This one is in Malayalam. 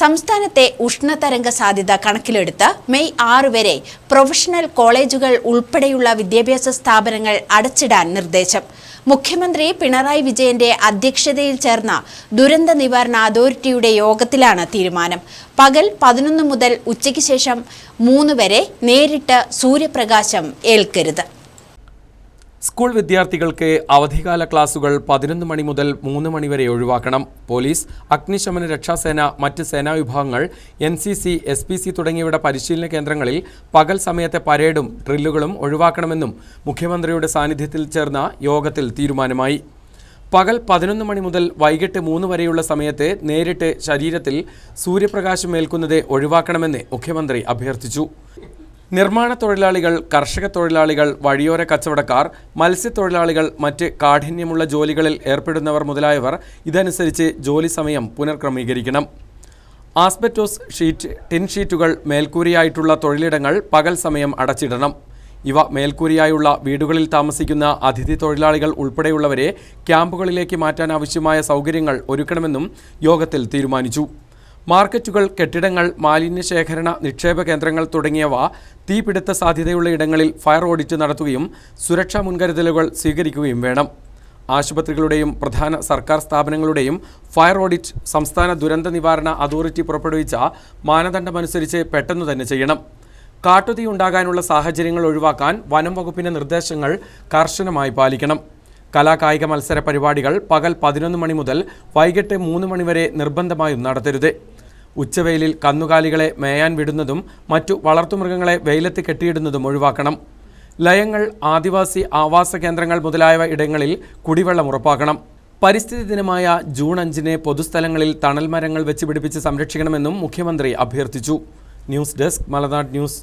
സംസ്ഥാനത്തെ ഉഷ്ണതരംഗ സാധ്യത കണക്കിലെടുത്ത് മെയ് ആറ് വരെ പ്രൊഫഷണൽ കോളേജുകൾ ഉൾപ്പെടെയുള്ള വിദ്യാഭ്യാസ സ്ഥാപനങ്ങൾ അടച്ചിടാൻ നിർദ്ദേശം. മുഖ്യമന്ത്രി പിണറായി വിജയന്റെ അധ്യക്ഷതയിൽ ചേർന്ന ദുരന്ത നിവാരണ അതോറിറ്റിയുടെ യോഗത്തിലാണ് തീരുമാനം. പകൽ പതിനൊന്ന് മുതൽ ഉച്ചയ്ക്ക് ശേഷം മൂന്ന് വരെ നേരിട്ട് സൂര്യപ്രകാശം ഏൽക്കരുത്. സ്കൂൾ വിദ്യാർത്ഥികൾക്ക് അവധികാല ക്ലാസുകൾ പതിനൊന്ന് മണി മുതൽ മൂന്ന് മണി വരെ ഒഴിവാക്കണം. പോലീസ് അഗ്നിശമന രക്ഷാസേന മറ്റ് സേനാ വിഭാഗങ്ങൾ N C C S P C തുടങ്ങിയവയുടെ പരിശീലന കേന്ദ്രങ്ങളിൽ പകൽ സമയത്തെ പരേഡും ഡ്രില്ലുകളും ഒഴിവാക്കണമെന്നും മുഖ്യമന്ത്രിയുടെ സാന്നിധ്യത്തിൽ ചേർന്ന യോഗത്തിൽ തീരുമാനമായി. പകൽ പതിനൊന്ന് മണി മുതൽ വൈകിട്ട് മൂന്ന് വരെയുള്ള സമയത്ത് നേരിട്ട് ശരീരത്തിൽ സൂര്യപ്രകാശം ഏൽക്കുന്നത് ഒഴിവാക്കണമെന്ന് മുഖ്യമന്ത്രി അഭ്യർത്ഥിച്ചു. നിർമ്മാണ തൊഴിലാളികൾ കർഷക തൊഴിലാളികൾ വഴിയോര കച്ചവടക്കാർ മത്സ്യത്തൊഴിലാളികൾ മറ്റ് കാഠിന്യമുള്ള ജോലികളിൽ ഏർപ്പെടുന്നവർ മുതലായവർ ഇതനുസരിച്ച് ജോലി സമയം പുനർക്രമീകരിക്കണം. ആസ്ബറ്റോസ് ഷീറ്റ് ടിൻ ഷീറ്റുകൾ മേൽക്കൂരിയായിട്ടുള്ള തൊഴിലിടങ്ങൾ പകൽ സമയം അടച്ചിടണം. ഇവ മേൽക്കൂരിയായുള്ള വീടുകളിൽ താമസിക്കുന്ന അതിഥി തൊഴിലാളികൾ ഉൾപ്പെടെയുള്ളവരെ ക്യാമ്പുകളിലേക്ക് മാറ്റാൻ ആവശ്യമായ സൗകര്യങ്ങൾ ഒരുക്കണമെന്നും യോഗത്തിൽ തീരുമാനിച്ചു. മാർക്കറ്റുകൾ കെട്ടിടങ്ങൾ മാലിന്യ ശേഖരണ നിക്ഷേപ കേന്ദ്രങ്ങൾ തുടങ്ങിയവ തീപിടുത്ത സാധ്യതയുള്ള ഇടങ്ങളിൽ ഫയർ ഓഡിറ്റ് നടത്തുകയും സുരക്ഷാ മുൻകരുതലുകൾ സ്വീകരിക്കുകയും വേണം. ആശുപത്രികളുടെയും പ്രധാന സർക്കാർ സ്ഥാപനങ്ങളുടെയും ഫയർ ഓഡിറ്റ് സംസ്ഥാന ദുരന്ത നിവാരണ അതോറിറ്റി പുറപ്പെടുവിച്ച മാനദണ്ഡമനുസരിച്ച് പെട്ടെന്ന് തന്നെ ചെയ്യണം. കാട്ടുതീ ഉണ്ടാകാനുള്ള സാഹചര്യങ്ങൾ ഒഴിവാക്കാൻ വനം വകുപ്പിന്റെ നിർദ്ദേശങ്ങൾ കർശനമായി പാലിക്കണം. കലാകായിക മത്സര പരിപാടികൾ പകൽ പതിനൊന്ന് മണി മുതൽ വൈകിട്ട് മൂന്ന് മണിവരെ നിർബന്ധമായും നടത്തരുത്. ഉച്ചവെയിലിൽ കന്നുകാലികളെ മേയാൻ വിടുന്നതും മറ്റു വളർത്തുമൃഗങ്ങളെ വെയിലത്ത് കെട്ടിയിടുന്നതും ഒഴിവാക്കണം. ലയങ്ങൾ ആദിവാസി ആവാസ കേന്ദ്രങ്ങൾ മുതലായവ ഇടങ്ങളിൽ കുടിവെള്ളം ഉറപ്പാക്കണം. പരിസ്ഥിതി ദിനമായ ജൂൺ അഞ്ചിന് പൊതുസ്ഥലങ്ങളിൽ തണൽ മരങ്ങൾ വെച്ച് പിടിപ്പിച്ച് സംരക്ഷിക്കണമെന്നും മുഖ്യമന്ത്രി അഭ്യർത്ഥിച്ചു. News desk Malanad news.